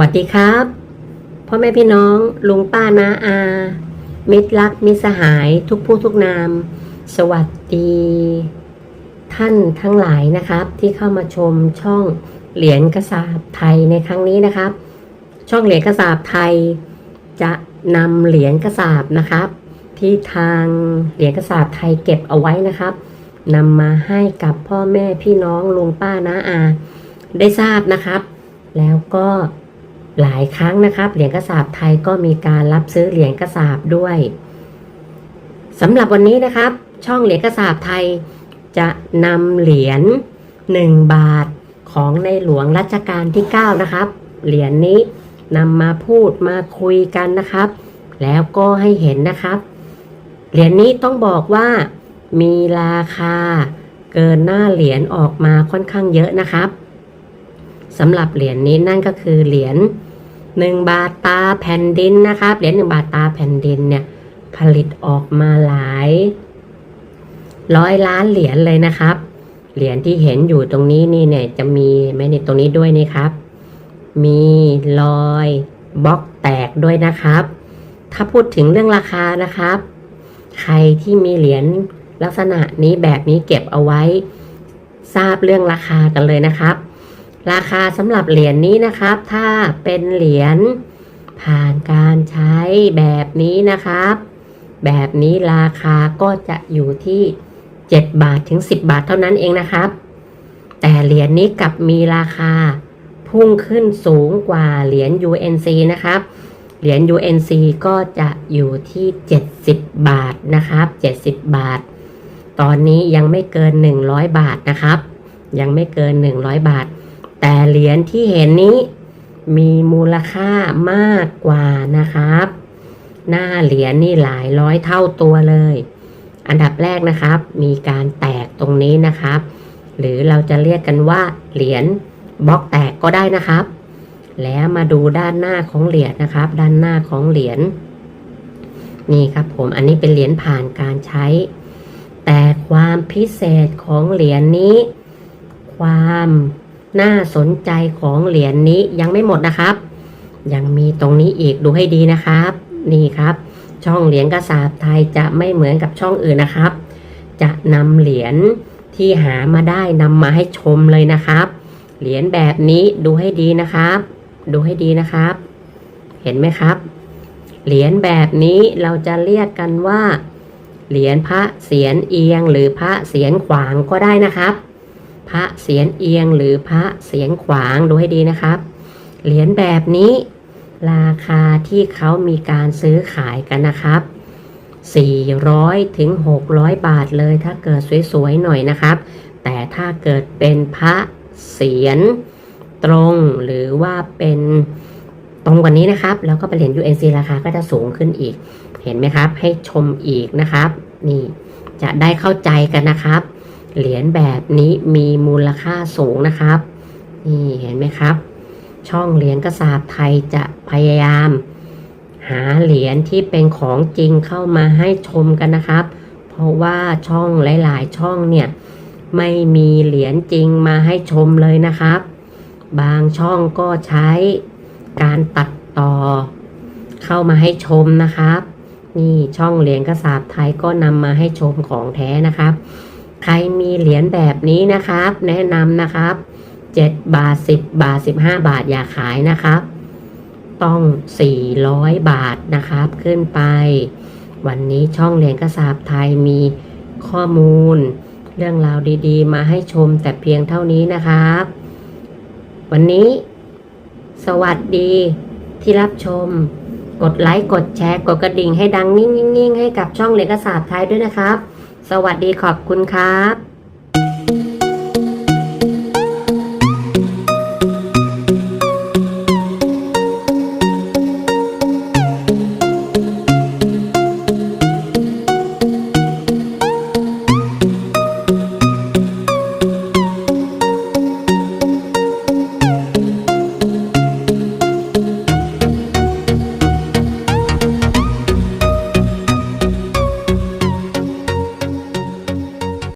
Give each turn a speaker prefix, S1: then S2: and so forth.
S1: วัสดีครับพ่อแม่พี่น้องลุงป้านาอา มิตรรักมิตรสหายทุกผู้ทุกนาม สวัสดี ท่านทั้งหลายนะครับ ที่เข้ามาชมช่องเหรียญกระสาบไทยในครั้งนี้นะครับ ช่องเหรียญกระสาบไทย จะนำเหรียญกระสาบนะครับ ที่ทางเหรียญกระสาบไทยเก็บเอาไว้นะครับนำมาให้กับพ่อแม่พี่น้องลุงป้านาอา ได้ทราบนะครับ แล้วก็ หลายครั้งนะครับ เหรียญกระสาบไทยก็มีการรับซื้อเหรียญกระสาบด้วยสำหรับวันนี้นะครับ ช่องเหรียญกระสาบไทย จะนำเหรียญ1บาทของในหลวงรัชกาลที่ 9 นะครับ เหรียญนี้นำมาพูดมาคุยกันนะครับ แล้วก็ให้เห็นนะครับ เหรียญนี้ต้องบอกว่ามีราคาเกินหน้าเหรียญออกมาค่อนข้างเยอะนะครับสำหรับเหรียญนี้นั่นก็คือเหรียญ 1 บาทตาแผ่นดินนะครับเหรียญ1บาทตาแผ่นดินเนี่ยผลิตออกมาหลาย ร้อยล้านเหรียญเลยนะครับ เหรียญที่เห็นอยู่ตรงนี้นี่เนี่ยจะมีไหมในตรงนี้ด้วยนี่ครับ มีรอยบล็อกแตกด้วยนะครับ ถ้าพูดถึงเรื่องราคานะครับ ใครที่มีเหรียญลักษณะนี้แบบนี้เก็บเอาไว้ ทราบเรื่องราคากันเลยนะครับ ราคาสำหรับเหรียญนี้นะครับ ถ้าเป็นเหรียญผ่านการใช้แบบนี้นะครับ แบบนี้ราคาก็จะอยู่ที่ 7 บาทถึง 10 บาทเท่านั้นเองนะครับ แต่เหรียญนี้กลับมีราคาพุ่งขึ้นสูงกว่าเหรียญ UNC นะครับ เหรียญ UNC ก็จะอยู่ที่ 70 บาทนะครับ 70 บาท ตอนนี้ยังไม่เกิน 100 บาทนะครับ ยังไม่เกิน 100 บาท แต่เหรียญที่เห็นนี้มีมูลค่ามากกว่านะครับ หน้าเหรียญนี่หลายร้อยเท่าตัวเลย อันดับแรกนะครับ มีการแตกตรงนี้นะครับ หรือเราจะเรียกกันว่าเหรียญบล็อกแตกก็ได้นะครับ แล้วมาดูด้านหน้าของเหรียญนะครับ ด้านหน้าของเหรียญนี่ครับผมอันนี้เป็นเหรียญผ่านการใช้ แต่ความพิเศษของเหรียญนี้ ความ น่าสนใจของเหรียญนี้ยังไม่หมดนะครับ ยังมีตรงนี้อีกดูให้ดีนะครับ นี่ครับ ช่องเหรียญกระสาบไทยจะไม่เหมือนกับช่องอื่นนะครับ จะนำเหรียญที่หามาได้นำมาให้ชมเลยนะครับ เหรียญแบบนี้ดูให้ดีนะครับ ดูให้ดีนะครับ เห็นไหมครับ เหรียญแบบนี้เราจะเรียกกันว่า เหรียญพระเสียรเอียงหรือพระเสียรขวางก็ได้นะครับ พระเสียรเอียงหรือพระเสียรขวางดูให้ดีนะครับ เหรียญแบบนี้ ราคาที่เขามีการซื้อขายกันนะครับ 400ถึง600 บาทเลยถ้าเกิดสวยๆหน่อยนะครับ แต่ถ้าเกิดเป็นพระเสียรตรงหรือว่าเป็นตรงกว่านี้นะครับ แล้วก็เป็นเหรียญ UNC ราคาก็จะสูงขึ้นอีก เห็นไหมครับ ให้ชมอีกนะครับ นี่จะได้เข้าใจกันนะครับ เหรียญแบบนี้มีมูลค่าสูงนะครับ นี่เห็นไหมครับ ช่องเหรียญกระสาบไทยจะพยายาม หาเหรียญที่เป็นของจริงเข้ามาให้ชมกันนะครับ เพราะว่าช่องหลาย ๆ ช่องเนี่ยไม่มีเหรียญจริงมาให้ชมเลยนะครับ บางช่องก็ใช้การตัดต่อ เข้ามาให้ชมนะครับ นี่ช่องเหรียญกระสาบไทยก็นำมาให้ชมของแท้นะครับ ใครมีเหรียญแบบนี้นะครับ แนะนำนะครับ7บาท10บาท15บาทอย่าขายนะครับ ต้อง400บาทนะครับ ขึ้นไป วันนี้ช่องเหรียญกระสาบไทยมีข้อมูล เรื่องราวดีๆ มาให้ชมแต่เพียงเท่านี้นะครับ วันนี้ สวัสดีที่รับชม กดไลค์กดแชร์กดกระดิ่งให้ดังนิ่งๆๆให้กับช่องเหรียญกระสาบไทยด้วยนะครับ สวัสดีขอบคุณครับ